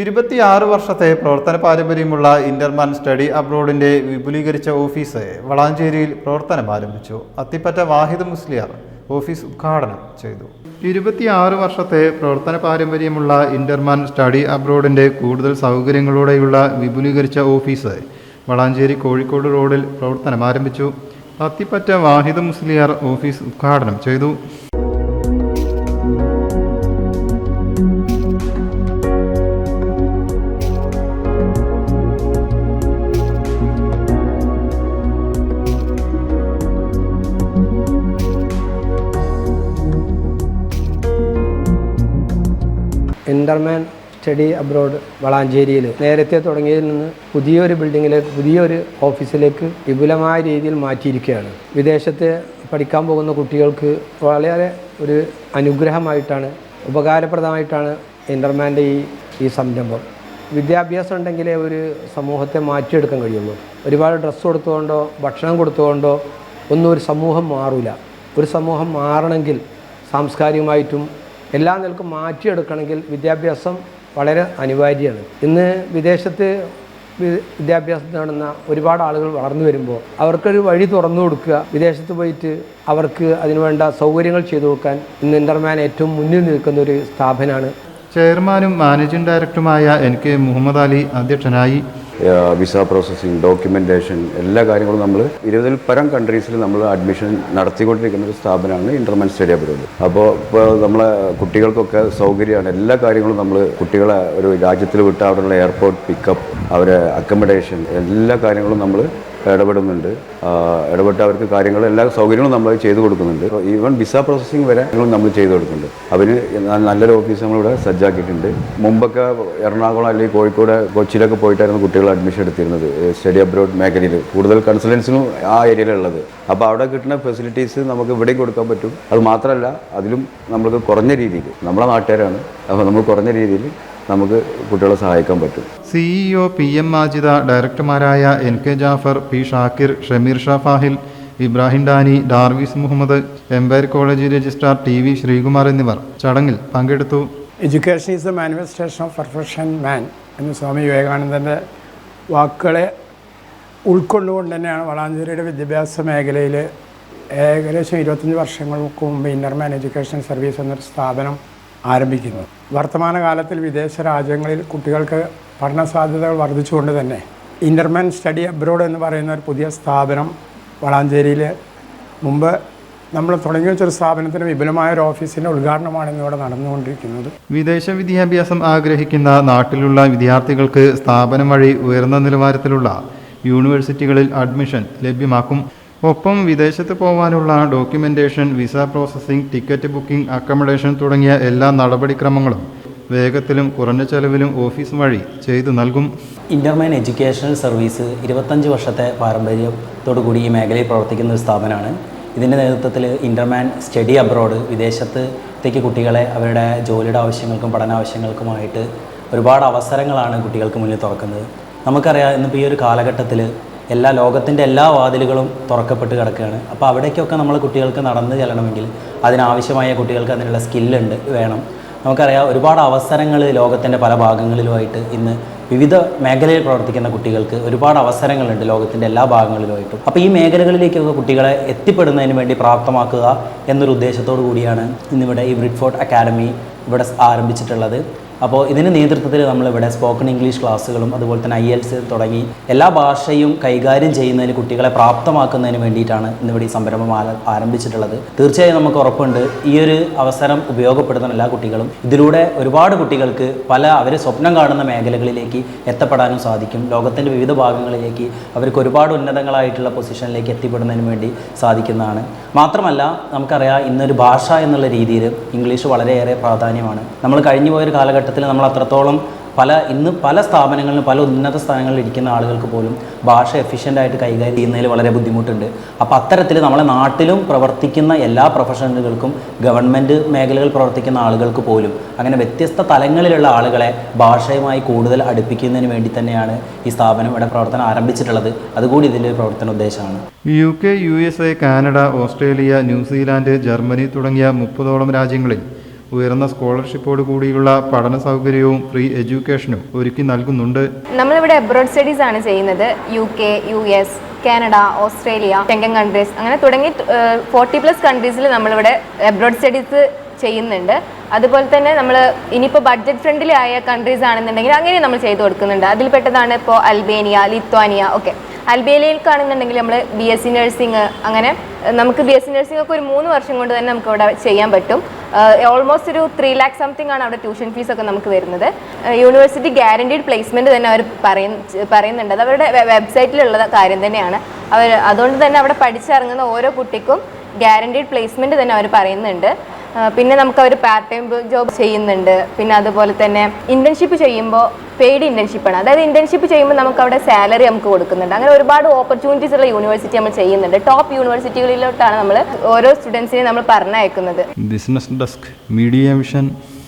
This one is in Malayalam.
ഇരുപത്തിയാറ് വർഷത്തെ പ്രവർത്തന പാരമ്പര്യമുള്ള ഇന്റർമാൻ സ്റ്റഡി അബ്രോഡിന്റെ വിപുലീകരിച്ച ഓഫീസ് വളാഞ്ചേരിയിൽ പ്രവർത്തനം ആരംഭിച്ചു. അത്തിപ്പറ്റ വാഹിദ് മുസ്ലിയാർ ഓഫീസ് ഉദ്ഘാടനം ചെയ്തു. ഇരുപത്തിയാറ് വർഷത്തെ പ്രവർത്തന പാരമ്പര്യമുള്ള ഇന്റർമാൻ സ്റ്റഡി അബ്രോഡിന്റെ കൂടുതൽ സൗകര്യങ്ങളോടെയുള്ള വിപുലീകരിച്ച ഓഫീസ് വളാഞ്ചേരി കോഴിക്കോട് റോഡിൽ പ്രവർത്തനം ആരംഭിച്ചു. അത്തിപ്പറ്റ വാഹിദ് മുസ്ലിയാർ ഓഫീസ് ഉദ്ഘാടനം ചെയ്തു. എന്റർമാൻ സ്റ്റഡി അബ്രോഡ് വളാഞ്ചേരിയിൽ നേരത്തെ തുടങ്ങിയതിൽ നിന്ന് പുതിയൊരു ബിൽഡിങ്ങിലേക്ക് പുതിയൊരു ഓഫീസിലേക്ക് വിപുലമായ രീതിയിൽ മാറ്റിയിരിക്കുകയാണ്. വിദേശത്ത് പഠിക്കാൻ പോകുന്ന കുട്ടികൾക്ക് വളരെ ഒരു അനുഗ്രഹമായിട്ടാണ് ഉപകാരപ്രദമായിട്ടാണ് ഇന്റർമാന്റെ ഈ ഈ സംരംഭം. വിദ്യാഭ്യാസം ഉണ്ടെങ്കിലേ ഒരു സമൂഹത്തെ മാറ്റിയെടുക്കാൻ കഴിയുള്ളൂ. ഒരുപാട് ഡ്രസ്സ് കൊടുത്തുകൊണ്ടോ ഭക്ഷണം കൊടുത്തുകൊണ്ടോ ഒന്നും ഒരു സമൂഹം മാറില്ല ഒരു സമൂഹം മാറണമെങ്കിൽ സാംസ്കാരികമായിട്ടും എല്ലാ നിലക്കും മാറ്റിയെടുക്കണമെങ്കിൽ വിദ്യാഭ്യാസം വളരെ അനിവാര്യമാണ്. ഇന്ന് വിദേശത്ത് വിദ്യാഭ്യാസം നേടുന്ന ഒരുപാട് ആളുകൾ വളർന്നു വരുമ്പോൾ അവർക്കൊരു വഴി തുറന്നു കൊടുക്കുക വിദേശത്ത് പോയിട്ട് അവർക്ക് അതിനുവേണ്ട സൗകര്യങ്ങൾ ചെയ്തു കൊടുക്കാൻ ഇന്ന് ഇന്റർമാൻ ഏറ്റവും മുന്നിൽ നിൽക്കുന്ന ഒരു സ്ഥാപനമാണ്. ചെയർമാനും മാനേജിംഗ് ഡയറക്ടറുമായ എൻ കെ മുഹമ്മദ് അലി അധ്യക്ഷനായി വിസ പ്രോസസ്സിങ് ഡോക്യുമെന്റേഷൻ എല്ലാ കാര്യങ്ങളും നമ്മൾ ഇരുപതിൽ പരം കൺട്രീസിൽ നമ്മൾ അഡ്മിഷൻ നടത്തിക്കൊണ്ടിരിക്കുന്ന ഒരു സ്ഥാപനമാണ് ഇന്റർമൻ സ്റ്റഡി അബ്രോഡ് അപ്പോൾ ഇപ്പോൾ നമ്മളെ കുട്ടികൾക്കൊക്കെ സൗകര്യമാണ്. എല്ലാ കാര്യങ്ങളും നമ്മൾ കുട്ടികളെ ഒരു രാജ്യത്തിൽ വിട്ട് അവിടെയുള്ള എയർപോർട്ട് പിക്കപ്പ് അവരെ അക്കമഡേഷൻ എല്ലാ കാര്യങ്ങളും നമ്മൾ ഇടപെടുന്നുണ്ട്. ഇടപെട്ട് അവർക്ക് കാര്യങ്ങൾ എല്ലാ സൗകര്യങ്ങളും നമ്മൾ ചെയ്തു കൊടുക്കുന്നുണ്ട്. ഈവൻ വിസ പ്രോസസ്സിംഗ് വരെ നമ്മൾ ചെയ്തു കൊടുക്കുന്നുണ്ട്. അവന് നല്ലൊരു ഓഫീസ് നമ്മളിവിടെ സജ്ജാക്കിയിട്ടുണ്ട്. മുമ്പൊക്കെ എറണാകുളം അല്ലെങ്കിൽ കോഴിക്കോട് കൊച്ചിയിലൊക്കെ പോയിട്ടായിരുന്നു കുട്ടികൾ അഡ്മിഷൻ എടുത്തിരുന്നത്. സ്റ്റഡി അബ്രോഡ് മേഖലയിൽ. കൂടുതൽ കൺസൾട്ടൻസിനും ആ ഏരിയയിലുള്ളത്. അപ്പോൾ അവിടെ കിട്ടുന്ന ഫെസിലിറ്റീസ് നമുക്ക് ഇവിടെയും കൊടുക്കാൻ പറ്റും. അത് മാത്രമല്ല അതിലും നമ്മൾക്ക് കുറഞ്ഞ രീതിയിൽ നമ്മളെ നാട്ടുകാരാണ്. അപ്പോൾ നമ്മൾ കുറഞ്ഞ രീതിയിൽ നമുക്ക് കുട്ടികളെ സഹായിക്കാൻ പറ്റും. CEO P M Majida ഡയറക്ടർമാരായ N K Jafar P Shakir Shameer Shah Fahil Ibrahim Dani Darvis Muhammad Empire college registrar T V Sreekumar എന്നിവർ ചടങ്ങിൽ പങ്കെടുത്തു. Education is the manifestation of perfection man എന്ന് സ്വാമി വിവേകാനന്ദന്റെ വാക്കുകളെ ഉൾക്കൊണ്ടുകൊണ്ട് തന്നെയാണ് വളാഞ്ചേരിയുടെ വിദ്യാഭ്യാസ മേഖലയിൽ ഏകദേശം ഇരുപത്തഞ്ച് വർഷങ്ങൾക്ക് മുമ്പ് ഇന്നർമാൻ എഡ്യൂക്കേഷൻ സർവീസ് എന്നൊരു സ്ഥാപനം ആരംഭിക്കുന്നത്. വർത്തമാനകാലത്തിൽ വിദേശ രാജ്യങ്ങളിൽ കുട്ടികൾക്ക് പഠന സാധ്യതകൾ വർദ്ധിച്ചുകൊണ്ട് തന്നെ ഇന്റർമെൻ സ്റ്റഡി അബ്രോഡ് എന്ന് പറയുന്ന ഒരു പുതിയ സ്ഥാപനം വളാഞ്ചേരിയിൽ മുമ്പ് നമ്മൾ തുടങ്ങി വെച്ചൊരു സ്ഥാപനത്തിന് വിപുലമായ ഒരു ഓഫീസിന്റെ ഉദ്ഘാടനമാണ് ഇന്നിവിടെ നടന്നുകൊണ്ടിരിക്കുന്നത്. വിദേശ വിദ്യാഭ്യാസം ആഗ്രഹിക്കുന്ന നാട്ടിലുള്ള വിദ്യാർത്ഥികൾക്ക് സ്ഥാപനം വഴി ഉയർന്ന നിലവാരത്തിലുള്ള യൂണിവേഴ്സിറ്റികളിൽ അഡ്മിഷൻ ലഭ്യമാക്കും. ഒപ്പം വിദേശത്ത് പോകാനുള്ള documentation visa processing ticket booking accommodation തുടങ്ങിയ എല്ലാ നടപടിക്രമങ്ങളും വേഗത്തിലും കുറഞ്ഞ ചെലവിലും ഓഫീസ് വഴി ചെയ്തു നൽകും. ഇന്റർമൈൻ എഡ്യൂക്കേഷണൽ സർവീസ് ഇരുപത്തഞ്ച് വർഷത്തെ പാരമ്പര്യത്തോടുകൂടി ഈ മേഖലയിൽ പ്രവർത്തിക്കുന്ന ഒരു സ്ഥാപനമാണ്. ഇതിന്റെ നേതൃത്വത്തിൽ ഇന്റർമാൻ സ്റ്റഡി അബ്രോഡ് വിദേശത്തേക്ക് കുട്ടികളെ അവരുടെ ജോലിയുടെ ആവശ്യങ്ങൾക്കും പഠനാവശ്യങ്ങൾക്കുമായിട്ട് ഒരുപാട് അവസരങ്ങളാണ് കുട്ടികൾക്ക് മുന്നിൽ തുറക്കുന്നത്. നമുക്കറിയാം ഇന്നിപ്പോൾ ഈ ഒരു കാലഘട്ടത്തിൽ എല്ലാ ലോകത്തിന്റെ എല്ലാ വാതിലുകളും തുറക്കപ്പെട്ട് കിടക്കുകയാണ്. അപ്പോൾ അവിടേക്കൊക്കെ നമ്മൾ കുട്ടികൾക്ക് നടന്നു ചെല്ലണമെങ്കിൽ അതിനാവശ്യമായ കുട്ടികൾക്ക് അതിനുള്ള സ്കില്ലുണ്ട് വേണം. നമുക്കറിയാം ഒരുപാട് അവസരങ്ങൾ ലോകത്തിന്റെ പല ഭാഗങ്ങളിലുമായിട്ട് ഇന്ന് വിവിധ മേഖലയിൽ പ്രവർത്തിക്കുന്ന കുട്ടികൾക്ക് ഒരുപാട് അവസരങ്ങളുണ്ട് ലോകത്തിന്റെ എല്ലാ ഭാഗങ്ങളിലുമായിട്ടും അപ്പോൾ ഈ മേഖലകളിലേക്കൊക്കെ കുട്ടികളെ എത്തിപ്പെടുന്നതിന് വേണ്ടി പ്രാപ്തമാക്കുക എന്നൊരു ഉദ്ദേശത്തോടു കൂടിയാണ് ഇന്നിവിടെ ഈ ബ്രിഡ്ഫോർട്ട് അക്കാഡമി ഇവിടെ ആരംഭിച്ചിട്ടുള്ളത്. അപ്പോൾ ഇതിന് നേതൃത്വത്തിൽ നമ്മളിവിടെ സ്പോക്കൺ ഇംഗ്ലീഷ് ക്ലാസ്സുകളും അതുപോലെ തന്നെ ഐ എൽസ് തുടങ്ങി എല്ലാ ഭാഷയും കൈകാര്യം ചെയ്യുന്നതിന് കുട്ടികളെ പ്രാപ്തമാക്കുന്നതിന് വേണ്ടിയിട്ടാണ് ഇന്നിവിടെ ഈ സംരംഭം ആരംഭിച്ചിട്ടുള്ളത്. തീർച്ചയായും നമുക്ക് ഉറപ്പുണ്ട് ഈ ഒരു അവസരം ഉപയോഗപ്പെടുത്തുന്ന എല്ലാ കുട്ടികളും. ഇതിലൂടെ ഒരുപാട് കുട്ടികൾക്ക് പല അവർ സ്വപ്നം കാണുന്ന മേഖലകളിലേക്ക് എത്തപ്പെടാനും സാധിക്കും. ലോകത്തിന്റെ വിവിധ ഭാഗങ്ങളിലേക്ക് അവർക്ക് ഒരുപാട് ഉന്നതങ്ങളായിട്ടുള്ള പൊസിഷനിലേക്ക് എത്തിപ്പെടുന്നതിന് വേണ്ടി സാധിക്കുന്നതാണ്. മാത്രമല്ല നമുക്കറിയാം ഇന്നൊരു ഭാഷ എന്നുള്ള രീതിയിൽ ഇംഗ്ലീഷ് വളരെയേറെ പ്രാധാന്യമാണ്. നമ്മൾ കഴിഞ്ഞു പോയൊരു കാലഘട്ടത്തിൽ നമ്മൾ അത്രത്തോളം പല ഇന്ന് പല സ്ഥാപനങ്ങളിലും പല ഉന്നത സ്ഥാനങ്ങളിൽ ഇരിക്കുന്ന ആളുകൾക്ക് പോലും ഭാഷ എഫിഷ്യന്റായിട്ട് കൈകാര്യം ചെയ്യുന്നതിൽ വളരെ ബുദ്ധിമുട്ടുണ്ട്. അപ്പോൾ അത്തരത്തിൽ നമ്മളെ നാട്ടിലും പ്രവർത്തിക്കുന്ന എല്ലാ പ്രൊഫഷണലുകൾക്കും ഗവൺമെന്റ് മേഖലകൾ പ്രവർത്തിക്കുന്ന ആളുകൾക്ക് പോലും അങ്ങനെ വ്യത്യസ്ത തലങ്ങളിലുള്ള ആളുകളെ ഭാഷയുമായി കൂടുതൽ അടുപ്പിക്കുന്നതിന് വേണ്ടി തന്നെയാണ് ഈ സ്ഥാപനം ഇവിടെ പ്രവർത്തനം ആരംഭിച്ചിട്ടുള്ളത്. അതുകൂടി ഇതിന്റെ പ്രവർത്തന ഉദ്ദേശമാണ്. U K U S A Canada Australia New Zealand Germany തുടങ്ങിയ മുപ്പതോളം രാജ്യങ്ങളിൽ ഉയർന്ന സ്കോളർഷിപ്പോട് കൂടിയുള്ള പഠന സൗകര്യവും ഫ്രീ എഡ്യൂക്കേഷനും ഒരുക്കി നൽകുന്നുണ്ട്. നമ്മളിവിടെ അബ്രോഡ് സ്റ്റഡീസ് ആണ് ചെയ്യുന്നത്. U K U S Canada Australia ടെങ്കൻ countries അങ്ങനെ തുടങ്ങി ഫോർട്ടി പ്ലസ് കൺട്രീസിൽ നമ്മളിവിടെ അബ്രോഡ് സ്റ്റഡീസ് ചെയ്യുന്നുണ്ട്. അതുപോലെ തന്നെ നമ്മൾ ഇനിയിപ്പോൾ ബഡ്ജറ്റ് ഫ്രണ്ട്ലി ആയ കൺട്രീസ് ആണെന്നുണ്ടെങ്കിൽ അങ്ങനെ നമ്മൾ ചെയ്തു കൊടുക്കുന്നുണ്ട്. അതിൽ പെട്ടതാണ് ഇപ്പോൾ അൽബേനിയ ലിത്വാനിയ ഒക്കെ. അൽബേനിയയിൽക്കാണെന്നുണ്ടെങ്കിൽ നമ്മൾ ബി എസ് സി നഴ്സിംഗ് അങ്ങനെ നമുക്ക് ബി എസ് സി നഴ്സിംഗ് ഒക്കെ ഒരു മൂന്ന് വർഷം കൊണ്ട് തന്നെ നമുക്ക് ഇവിടെ ചെയ്യാൻ പറ്റും. ഓൾമോസ്റ്റ് ഒരു ത്രീ ലാക്ക് സംതിങ് ആണ് അവിടെ ട്യൂഷൻ ഫീസ് ഒക്കെ നമുക്ക് വരുന്നത്. യൂണിവേഴ്സിറ്റി ഗ്യാരണ്ടീഡ് പ്ലേസ്മെന്റ് തന്നെ അവർ പറയുന്ന പറയുന്നുണ്ട്. അത് അവരുടെ വെബ്സൈറ്റിലുള്ള കാര്യം തന്നെയാണ്. അവർ അതുകൊണ്ട് തന്നെ അവിടെ പഠിച്ചിറങ്ങുന്ന ഓരോ കുട്ടിക്കും ഗ്യാരണ്ടീഡ് പ്ലേസ്മെന്റ് തന്നെ അവർ പറയുന്നുണ്ട്. പിന്നെ നമുക്ക് അവർ പാർട്ട് ടൈം ജോബ് ചെയ്യുന്നുണ്ട്. പിന്നെ അതുപോലെ തന്നെ ഇന്റേൺഷിപ്പ് ചെയ്യുമ്പോൾ പെയ്ഡ് ആണ്. അതായത് ഇന്റേൺഷിപ്പ് ചെയ്യുമ്പോൾ നമുക്ക് അവിടെ സാലറി നമുക്ക് കൊടുക്കുന്നുണ്ട്. അങ്ങനെ ഒരുപാട് ഓപ്പർച്യൂണിറ്റീസ് ഉള്ള യൂണിവേഴ്സിറ്റി നമ്മൾ ചെയ്യുന്നുണ്ട്. ടോപ്പ് യൂണിവേഴ്സിറ്റികളിലോട്ടാണ് നമ്മൾ ഓരോ സ്റ്റുഡൻസിനെ നമ്മൾ പറഞ്ഞയക്കുന്നത്. Business desk media vision